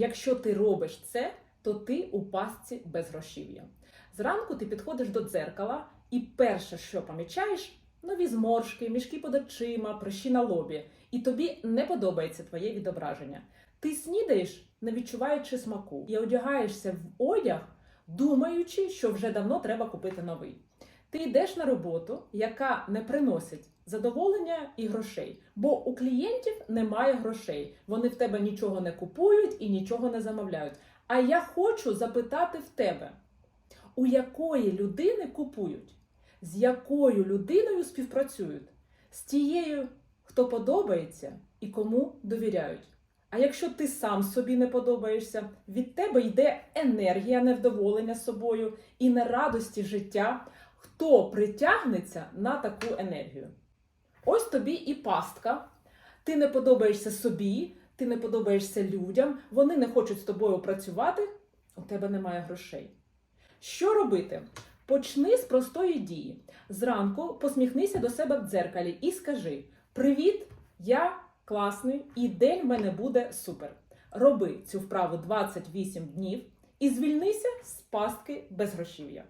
Якщо ти робиш це, то ти у пастці безгрошів'я. Зранку ти підходиш до дзеркала, і перше, що помічаєш, нові зморшки, мішки під очима, прищі на лобі, і тобі не подобається твоє відображення. Ти снідаєш, не відчуваючи смаку, і одягаєшся в одяг, думаючи, що вже давно треба купити новий. Ти йдеш на роботу, яка не приносить задоволення і грошей, бо у клієнтів немає грошей. Вони в тебе нічого не купують і нічого не замовляють. А я хочу запитати в тебе, у якої людини купують, з якою людиною співпрацюють, з тією, хто подобається і кому довіряють. А якщо ти сам собі не подобаєшся, від тебе йде енергія невдоволення собою і нерадості життя. Хто притягнеться на таку енергію? Ось тобі і пастка. Ти не подобаєшся собі, ти не подобаєшся людям, вони не хочуть з тобою працювати, у тебе немає грошей. Що робити? Почни з простої дії. Зранку посміхнися до себе в дзеркалі і скажи: Привіт, я класний, і день в мене буде супер. Роби цю вправу 28 днів і звільнися з пастки безгрошів'я.